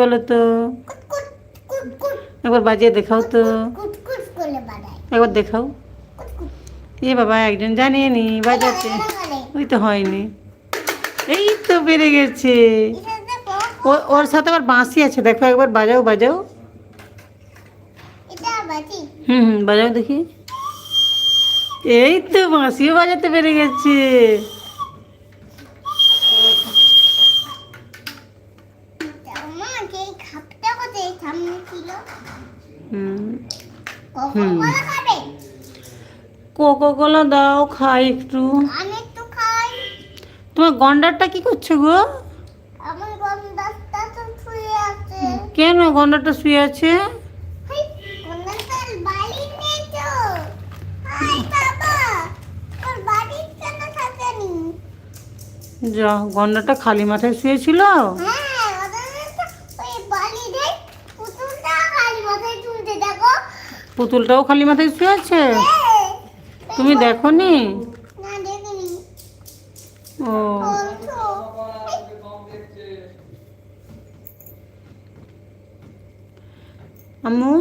বলো তো একবার বাজিয়ে দেখাও তো। একবার দেখাও। এ বাবা, একজন জানিয়ে নি, বাজাতে। ওই তো হয়নি। এই তো বেড়ে গেছে। ওর সাথে আবার বাঁশি আছে, দেখো একবার বাজাও বাজাও। হুম হুম, বাজাও দেখি। এই তো বাঁশিও বাজাতে পেরে গেছে আমার যে খাপটা কোথায় সামনে ছিল। হুম। হুম। খাবে? দাও খাই একটু। আমি একটু খাই। তোমার গন্ডারটা কি করছে গো? আমার গন্ডারটা তো শুয়ে আছে। কেন গন্ডারটা শুয়ে আছে? যা গন্ডারটা খালি মাথায় শুয়েছিল? হ্যাঁ ওদের তো ওই বালি নেই পুতুলটা খালি মাথায় তুলতে দেখো পুতুলটাও খালি মাথায় শুয়ে আছে? তুমি দেখো নি ও। আম্মু,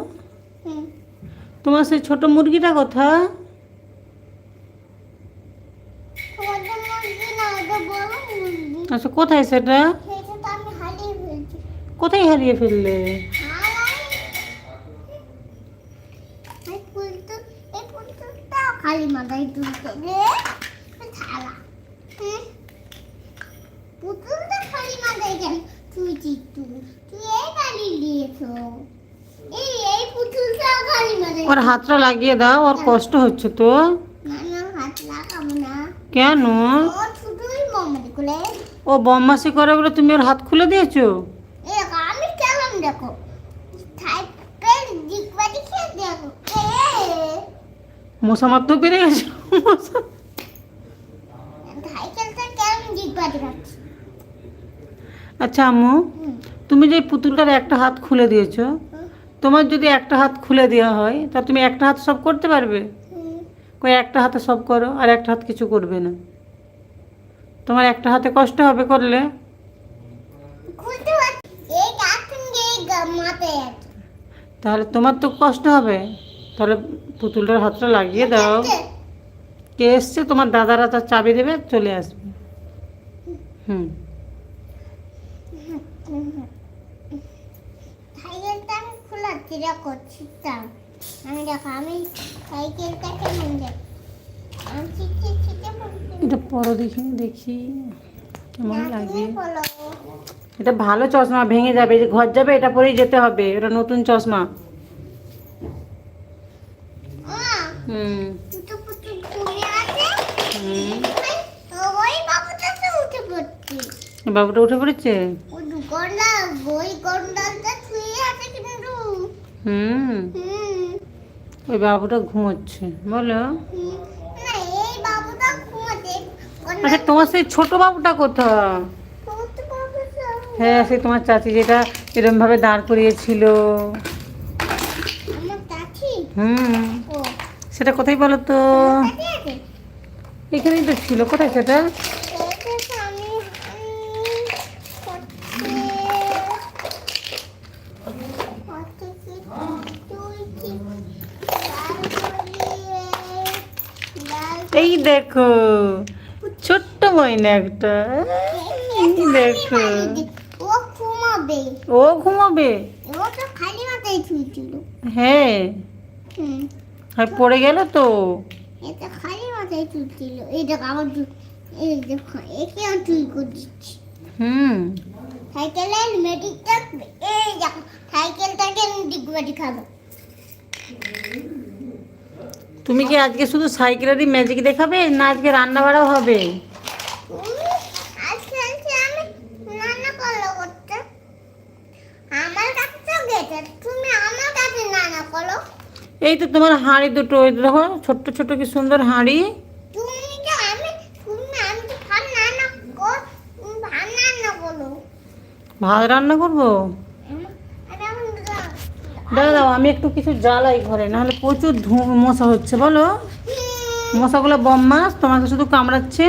তোমার সেই ছোট মুরগিটা মুরগি আচ্ছা কোথায় সেটা? কোথায় হারিয়ে ফেললে? এই পুতুল খালি মাথায় তুলতে রে থালা পুতুলটা খালি মাথায় কেন? তুই চিত্তু তুই এই বাড়ি দিয়েছ। এই এই পুতুলটা খালি মাথায় ওর হাতটা লাগিয়ে দাও ওর কষ্ট হচ্ছে তো। না না হাত লাগাবো না। কেন? ও শুধুই ও বম্মাসি করে বলে তুমি ওর হাত খুলে দিয়েছ? আমি কেমন দেখো সাইকেল দিকবাদি খেয়ে দেখো এ মশা মারতেও পেরে গেছো। আচ্ছা আম্মু তুমি যে পুতুলটার একটা হাত খুলে দিয়েছ তোমার যদি একটা হাত খুলে দেওয়া হয় তা তুমি একটা হাত সব করতে পারবে? কই একটা হাতে সব করো আর একটা হাত কিছু করবে না। তোমার একটা হাতে কষ্ট হবে করলে। তাহলে তোমার তো কষ্ট হবে। তাহলে পুতুলটার হাতটা লাগিয়ে দাও। কে এসছে? তোমার দাদারা তার চাবি দেবে চলে আসবে। হুম। আমি দেখো আমি আমি এটা পরো দেখি দেখি কেমন লাগে। এটা ভালো চশমা ভেঙে যাবে যে ঘর যাবে এটা পরেই যেতে হবে। এটা নতুন চশমা মা হুম দুটো পুতুল ঘুমিয়ে আছে হুম ওই বাবুটা তো উঠে পড়ছি এই বাবুটা উঠে পড়েছে ও দুগন্ডা ওই গন্ডালটা শুয়ে আছে কিন্তু। হুম। হুম। ওই বাবুটা ঘুমোচ্ছে। বলো। হুম। বাবুটা আচ্ছা তোমার সেই ছোট বাবুটা বাবুটা হ্যাঁ সেই তোমার চাচি যেটা এরম ভাবে দাঁড় করিয়েছিল। হুম। সেটা কোথায় বলো তো? এখানেই তো ছিল। কোথায় সেটা? এই দেখো ছোট্ট ময়না একটা। দেখো। ও ঘুমাবে ও ঘুমাবে। ও তো খালি মাথায় শুয়েছিল। হ্যাঁ। হুম। আর পড়ে গেল তো এটা খালি মাথায় চুলছিল এই দেখো আমার এই দেখো একে আমি চুল করে দিচ্ছি হুম সাইকেলের এই দেখো সাইকেলটাকে আমি ডিগবাজি খাব। তুমি কি আজকে শুধু সাইকেলেরই ম্যাজিক দেখাবে না আজকে রান্না বাড়াও হবে আমার কাছে গেছে তুমি আমার কাছে রান্না করো। এই তো তোমার হাঁড়ি দুটো ওই দেখো ছোট্ট ছোট্ট কি সুন্দর হাঁড়ি। ভাত রান্না করব? দাদা দাও, আমি একটু কিছু জ্বালাই ঘরে, নাহলে প্রচুর ধু, মশা হচ্ছে, বলো। মশাগুলো বম্মাস তোমাকে শুধু কামড়াচ্ছে।